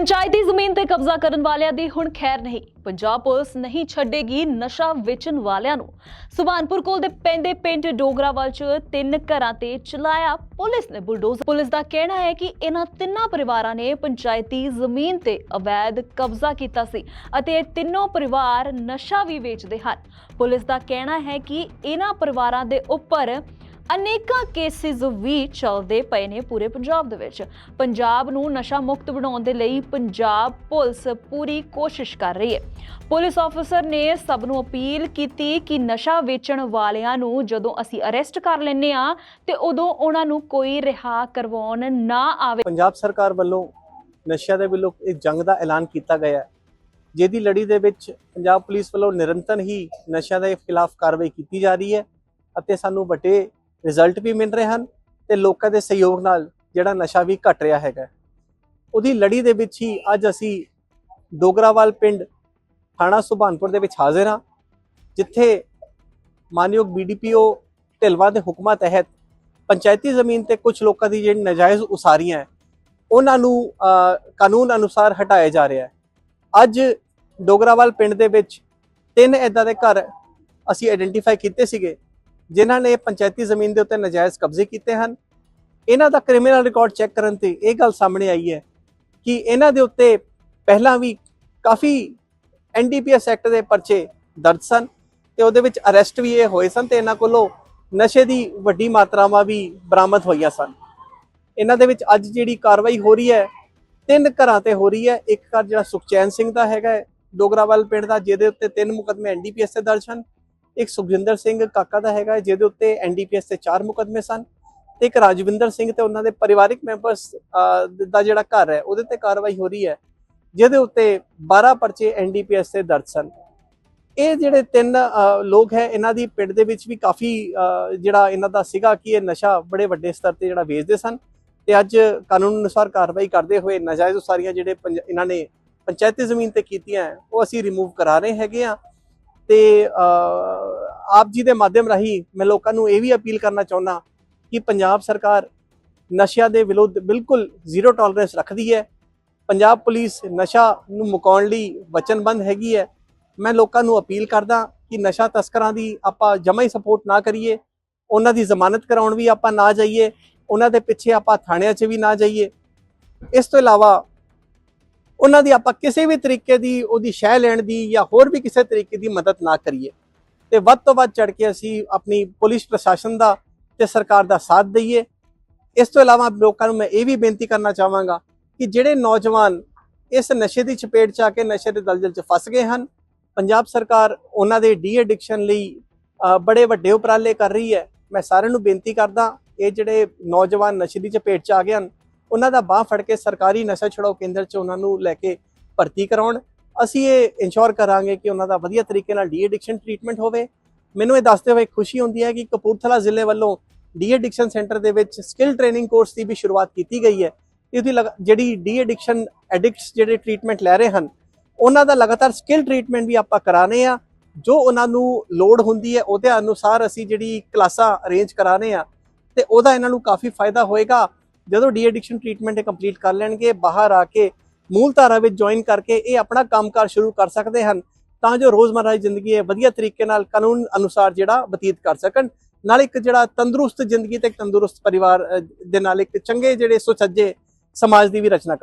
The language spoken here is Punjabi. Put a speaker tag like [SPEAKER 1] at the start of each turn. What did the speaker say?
[SPEAKER 1] ਪੰਚਾਇਤੀ ਜ਼ਮੀਨ ਤੇ ਕਬਜ਼ਾ ਕਰਨ ਵਾਲਿਆਂ ਦੀ ਹੁਣ ਖੈਰ ਨਹੀਂ। ਪੰਜਾਬ ਪੁਲਿਸ ਨਹੀਂ ਛੱਡੇਗੀ ਨਸ਼ਾ ਵੇਚਣ ਵਾਲਿਆਂ ਨੂੰ। ਸੁਭਾਨਪੁਰ ਕੋਲ ਦੇ ਪੈਂਦੇ ਪਿੰਡ ਡੋਗਰਾਵਾਲ 'ਚ ਤਿੰਨ ਘਰਾਂ ਤੇ ਚਲਾਇਆ ਪੁਲਿਸ ਨੇ ਬੁਲਡੋਜ਼ਰ। ਪੁਲਿਸ ਦਾ ਕਹਿਣਾ ਹੈ ਕਿ ਇਹਨਾਂ ਤਿੰਨਾਂ ਪਰਿਵਾਰਾਂ ਨੇ ਪੰਚਾਇਤੀ ਜ਼ਮੀਨ ਤੇ ਅਵੈਧ ਕਬਜ਼ਾ ਕੀਤਾ ਸੀ ਅਤੇ ਇਹ ਤਿੰਨੋਂ ਪਰਿਵਾਰ ਨਸ਼ਾ ਵੀ ਵੇਚਦੇ ਹਨ। ਪੁਲਿਸ ਦਾ ਕਹਿਣਾ ਹੈ ਕਿ ਇਹਨਾਂ ਪਰਿਵਾਰਾਂ ਦੇ ਉੱਪਰ ਅਨੇਕਾਂ ਕੇਸਿਸ ਵੀ ਚੱਲਦੇ ਪਏ ਨੇ ਪੂਰੇ ਪੰਜਾਬ ਦੇ ਵਿੱਚ। ਪੰਜਾਬ ਨੂੰ ਨਸ਼ਾ ਮੁਕਤ ਬਣਾਉਣ ਦੇ ਲਈ ਪੰਜਾਬ ਪੁਲਿਸ ਪੂਰੀ ਕੋਸ਼ਿਸ਼ ਕਰ ਰਹੀ ਹੈ। ਪੁਲਿਸ ਆਫੀਸਰ ਨੇ ਸਭ ਨੂੰ ਅਪੀਲ ਕੀਤੀ ਕਿ ਨਸ਼ਾ ਵੇਚਣ ਵਾਲਿਆਂ ਨੂੰ ਜਦੋਂ ਅਸੀਂ ਅਰੈਸਟ ਕਰ ਲੈਂਦੇ ਆ ਤੇ ਉਦੋਂ ਉਹਨਾਂ ਨੂੰ ਕੋਈ ਰਿਹਾ ਕਰਵਾਉਣ ਨਾ ਆਵੇ।
[SPEAKER 2] ਪੰਜਾਬ ਸਰਕਾਰ ਵੱਲੋਂ ਨਸ਼ਿਆਂ ਦੇ ਵੱਲੋਂ ਇੱਕ ਜੰਗ ਦਾ ਐਲਾਨ ਕੀਤਾ ਗਿਆ ਜਿਹਦੀ ਲੜੀ ਦੇ ਵਿੱਚ ਪੰਜਾਬ ਪੁਲਿਸ ਵੱਲੋਂ ਨਿਰੰਤਰ ਹੀ ਨਸ਼ਿਆਂ ਦੇ ਖਿਲਾਫ ਕਾਰਵਾਈ ਕੀਤੀ ਜਾ ਰਹੀ ਹੈ ਅਤੇ ਸਾਨੂੰ ਵੱਡੇ ਰਿਜ਼ਲਟ ਵੀ ਮਿਲ ਰਹੇ ਹਨ ਤੇ ਲੋਕਾਂ ਦੇ ਸਹਿਯੋਗ ਨਾਲ ਜਿਹੜਾ ਨਸ਼ਾ ਵੀ ਘਟ ਰਿਹਾ ਹੈਗਾ। ਉਹਦੀ ਲੜੀ ਦੇ ਵਿੱਚ ਹੀ ਅੱਜ ਅਸੀਂ ਡੋਗਰਾਵਾਲ ਪਿੰਡ ਥਾਣਾ ਸੁਭਾਨਪੁਰ ਦੇ ਵਿੱਚ ਹਾਜ਼ਰ ਹਾਂ, ਜਿੱਥੇ ਮਾਨਯੋਗ ਬੀਡੀਪੀਓ ਢਿਲਵਾ ਦੇ ਹੁਕਮਾਂ ਤਹਿਤ ਪੰਚਾਇਤੀ ਜ਼ਮੀਨ ਤੇ ਕੁਝ ਲੋਕਾਂ ਦੀ ਜਿਹੜੀ ਨਜਾਇਜ਼ ਉਸਾਰੀਆਂ ਉਹਨਾਂ ਨੂੰ ਕਾਨੂੰਨ ਅਨੁਸਾਰ ਹਟਾਇਆ ਜਾ ਰਿਹਾ ਹੈ। ਅੱਜ ਡੋਗਰਾਵਾਲ ਪਿੰਡ ਦੇ ਵਿੱਚ ਤਿੰਨ ਇਦਾਂ ਦੇ ਘਰ ਅਸੀਂ ਆਇਡੈਂਟੀਫਾਈ ਕੀਤੇ ਸੀਗੇ ਜਿਨ੍ਹਾਂ ਨੇ ਪੰਚਾਇਤੀ ਜ਼ਮੀਨ ਦੇ ਉੱਤੇ ਨਜਾਇਜ਼ ਕਬਜ਼ੇ ਕੀਤੇ ਹਨ। ਇਹਨਾਂ ਦਾ ਕ੍ਰਿਮੀਨਲ ਰਿਕਾਰਡ ਚੈੱਕ ਕਰਨ ਤੇ ਇਹ ਗੱਲ ਸਾਹਮਣੇ ਆਈ ਹੈ ਕਿ ਇਹਨਾਂ ਦੇ ਉੱਤੇ ਪਹਿਲਾਂ ਵੀ ਕਾਫੀ ਐਨਡੀਪੀਐਸ ਐਕਟ ਦੇ ਪਰਚੇ ਦਰਜ ਸਨ ਤੇ ਉਹਦੇ ਵਿੱਚ ਅਰੈਸਟ ਵੀ ਇਹ ਹੋਏ ਸਨ ਤੇ ਇਹਨਾਂ ਕੋਲੋਂ ਨਸ਼ੇ ਦੀ ਵੱਡੀ ਮਾਤਰਾਵਾਂ ਵੀ ਬਰਾਮਦ ਹੋਈਆਂ ਸਨ। ਇਹਨਾਂ ਦੇ ਵਿੱਚ ਅੱਜ ਜਿਹੜੀ ਕਾਰਵਾਈ ਹੋ ਰਹੀ ਹੈ ਤਿੰਨ ਘਰਾਂ ਤੇ ਹੋ ਰਹੀ ਹੈ। ਇੱਕ ਘਰ ਜਿਹੜਾ ਸੁਖਚੈਨ ਸਿੰਘ ਦਾ ਹੈਗਾ ਹੈ, ਡੋਗਰਾਵਾਲ ਪਿੰਡ ਦਾ ਜਿਹਦੇ ਉੱਤੇ ਤਿੰਨ ਮੁਕਦਮੇ ਐਨਡੀਪੀਐਸ ਤੇ ਦਰਜ ਹਨ। ਇੱਕ ਸੁਖਜਿੰਦਰ ਸਿੰਘ ਕਾਕਾ ਦਾ ਹੈਗਾ, ਜਿਹਦੇ ਉੱਤੇ ਐਨਡੀਪੀਐਸ ਤੇ ਚਾਰ ਮੁਕਦਮੇ ਸਨ ਤੇ ਇੱਕ ਰਾਜਵਿੰਦਰ ਸਿੰਘ ਤੇ ਉਹਨਾਂ ਦੇ ਪਰਿਵਾਰਿਕ ਮੈਂਬਰਸ ਦਾ ਜਿਹੜਾ ਘਰ ਹੈ, ਉਹਦੇ ਤੇ ਕਾਰਵਾਈ ਹੋ ਰਹੀ ਹੈ, ਜਿਹਦੇ ਉੱਤੇ 12 ਪਰਚੇ ਐਨਡੀਪੀਐਸ ਤੇ ਦਰਜ ਸਨ। ਇਹ ਜਿਹੜੇ ਤਿੰਨ ਲੋਕ ਹੈ, ਇਹਨਾਂ ਦੀ ਪਿੰਡ ਦੇ ਵਿੱਚ ਵੀ ਕਾਫੀ ਜਿਹੜਾ ਇਹਨਾਂ ਦਾ ਸੀਗਾ ਕਿ ਇਹ ਨਸ਼ਾ ਬੜੇ ਵੱਡੇ ਸਤਰ ਤੇ ਜਿਹੜਾ ਵੇਚਦੇ ਸਨ ਤੇ ਅੱਜ ਕਾਨੂੰਨ ਅਨੁਸਾਰ ਕਾਰਵਾਈ ਕਰਦੇ ਹੋਏ ਨਜਾਇਜ਼ ਉਸਾਰੀਆਂ ਜਿਹੜੇ ਪੰਜ- ਇਹਨਾਂ ਨੇ ਪੰਚਾਇਤੀ ਜ਼ਮੀਨ ਤੇ ਕੀਤੀਆਂ, ਉਹ ਅਸੀਂ ਰਿਮੂਵ ਕਰਾ ਰਹੇ ਹੈਗੇ ਆ ਤੇ ਆਪ ਜੀ ਦੇ ਮਾਧਿਅਮ ਰਾਹੀਂ ਮੈਂ ਲੋਕਾਂ ਨੂੰ ਇਹ ਵੀ ਅਪੀਲ ਕਰਨਾ ਚਾਹੁੰਦਾ ਕਿ ਪੰਜਾਬ ਸਰਕਾਰ ਨਸ਼ਿਆਂ ਦੇ ਵਿਰੁੱਧ ਬਿਲਕੁਲ ਜ਼ੀਰੋ ਟੋਲਰੈਂਸ ਰੱਖਦੀ ਹੈ। ਪੰਜਾਬ ਪੁਲਿਸ ਨਸ਼ਾ ਨੂੰ ਮੁਕਾਉਣ ਲਈ ਵਚਨਬੰਦ ਹੈਗੀ ਹੈ। ਮੈਂ ਲੋਕਾਂ ਨੂੰ ਅਪੀਲ ਕਰਦਾ ਕਿ ਨਸ਼ਾ ਤਸਕਰਾਂ ਦੀ ਆਪਾਂ ਜਮਾ ਹੀ ਸਪੋਰਟ ਨਾ ਕਰੀਏ। ਉਹਨਾਂ ਦੀ ਜ਼ਮਾਨਤ ਕਰਾਉਣ ਵੀ ਆਪਾਂ ਨਾ ਜਾਈਏ। ਉਹਨਾਂ ਦੇ ਪਿੱਛੇ ਆਪਾਂ ਥਾਣਿਆਂ 'ਚ ਵੀ ਨਾ ਜਾਈਏ। ਇਸ ਤੋਂ ਇਲਾਵਾ ਉਹਨਾਂ ਦੀ ਆਪਾਂ ਕਿਸੇ ਵੀ ਤਰੀਕੇ ਦੀ ਉਹਦੀ ਸ਼ਹਿ ਲੈਣ ਦੀ ਜਾਂ ਹੋਰ ਵੀ ਕਿਸੇ ਤਰੀਕੇ ਦੀ ਮਦਦ ਨਾ ਕਰੀਏ। ਤੇ ਵੱਧ ਤੋਂ ਵੱਧ ਚੜ ਕੇ ਅਸੀਂ ਆਪਣੀ ਪੁਲਿਸ ਪ੍ਰਸ਼ਾਸਨ ਦਾ ਤੇ ਸਰਕਾਰ ਦਾ ਸਾਥ ਦਈਏ। ਇਸ ਤੋਂ ਇਲਾਵਾ ਲੋਕਾਂ ਨੂੰ ਮੈਂ ਇਹ ਵੀ ਬੇਨਤੀ ਕਰਨਾ ਚਾਹਾਂਗਾ ਕਿ ਜਿਹੜੇ ਨੌਜਵਾਨ ਇਸ ਨਸ਼ੇ ਦੀ ਚਪੇਟ 'ਚ ਆ ਕੇ ਨਸ਼ੇ ਦੇ ਦਲਦਲ 'ਚ ਫਸ ਗਏ ਹਨ, ਪੰਜਾਬ ਸਰਕਾਰ ਉਹਨਾਂ ਦੇ ਡੀ ਐਡਿਕਸ਼ਨ ਲਈ ਬੜੇ ਵੱਡੇ ਉਪਰਾਲੇ ਕਰ ਰਹੀ ਹੈ। ਮੈਂ ਸਾਰਿਆਂ ਨੂੰ ਬੇਨਤੀ ਕਰਦਾ, ਇਹ ਜਿਹੜੇ ਨੌਜਵਾਨ ਨਸ਼ੇ ਦੀ ਚਪੇਟ 'ਚ ਆ ਗਏ ਹਨ ਉਹਨਾਂ ਦਾ ਬਾਹ ਫੜ ਕੇ ਸਰਕਾਰੀ ਨਸ਼ਾ ਛੁਡਾਓ ਕੇਂਦਰ 'ਚ ਉਹਨਾਂ ਨੂੰ ਲੈ ਕੇ ਭਰਤੀ ਕਰਾਉਣ। ਅਸੀਂ ਇਹ ਇੰਸ਼ੋਰ ਕਰਾਂਗੇ ਕਿ ਉਹਨਾਂ ਦਾ ਵਧੀਆ ਤਰੀਕੇ ਨਾਲ ਡੀ ਐਡਿਕਸ਼ਨ ਟ੍ਰੀਟਮੈਂਟ ਹੋਵੇ। ਮੈਨੂੰ ਇਹ ਦੱਸਦੇ ਹੋਏ ਖੁਸ਼ੀ ਹੁੰਦੀ ਹੈ ਕਿ ਕਪੂਰਥਲਾ ਜ਼ਿਲ੍ਹੇ ਵੱਲੋਂ ਡੀ ਐਡਿਕਸ਼ਨ ਸੈਂਟਰ ਦੇ ਵਿੱਚ ਸਕਿੱਲ ਟ੍ਰੇਨਿੰਗ ਕੋਰਸ ਦੀ ਵੀ ਸ਼ੁਰੂਆਤ ਕੀਤੀ ਗਈ ਹੈ। ਇਹਦੀ ਲਗਾ- ਜਿਹੜੀ ਡੀ ਐਡਿਕਸ਼ਨ ਐਡਿਕਟਸ ਜਿਹੜੇ ਟ੍ਰੀਟਮੈਂਟ ਲੈ ਰਹੇ ਹਨ, ਉਹਨਾਂ ਦਾ ਲਗਾਤਾਰ ਸਕਿੱਲ ਟ੍ਰੀਟਮੈਂਟ ਵੀ ਆਪਾਂ ਕਰਾਣੇ ਆ ਜੋ ਉਹਨਾਂ ਨੂੰ ਲੋੜ ਹੁੰਦੀ ਹੈ, ਉਹਦੇ ਅਨੁਸਾਰ ਅਸੀਂ ਜਿਹੜੀ ਕਲਾਸਾਂ ਅਰੇਂਜ ਕਰਾਣੇ ਆ ਤੇ ਉਹਦਾ ਇਹਨਾਂ ਨੂੰ ਕਾਫੀ ਫਾਇਦਾ ਹੋਏਗਾ। ਜਦੋਂ ਡੀ ਐਡਿਕਸ਼ਨ ਟ੍ਰੀਟਮੈਂਟ ਇਹ ਕੰਪਲੀਟ ਕਰ ਲੈਣਗੇ, ਬਾਹਰ ਆ ਕੇ ਮੂਲ ਧਾਰਾ ਵਿੱਚ ਜੁਆਇਨ ਕਰਕੇ ਇਹ ਆਪਣਾ ਕੰਮਕਾਰ ਸ਼ੁਰੂ ਕਰ ਸਕਦੇ ਹਨ, ਤਾਂ ਜੋ ਰੋਜ਼ਮਰਰਾ ਦੀ ਜ਼ਿੰਦਗੀ ਹੈ ਵਧੀਆ ਤਰੀਕੇ ਨਾਲ ਕਾਨੂੰਨ ਅਨੁਸਾਰ ਜਿਹੜਾ ਬਤੀਤ ਕਰ ਸਕਣ। ਨਾਲ ਇੱਕ ਜਿਹੜਾ ਤੰਦਰੁਸਤ ਜ਼ਿੰਦਗੀ ਤੇ ਇੱਕ ਤੰਦਰੁਸਤ ਪਰਿਵਾਰ ਦੇ ਨਾਲ ਇੱਕ ਚੰਗੇ ਜਿਹੜੇ ਸੁਚੱਜੇ ਸਮਾਜ ਦੀ ਵੀ ਰਚਨਾ ਕਰ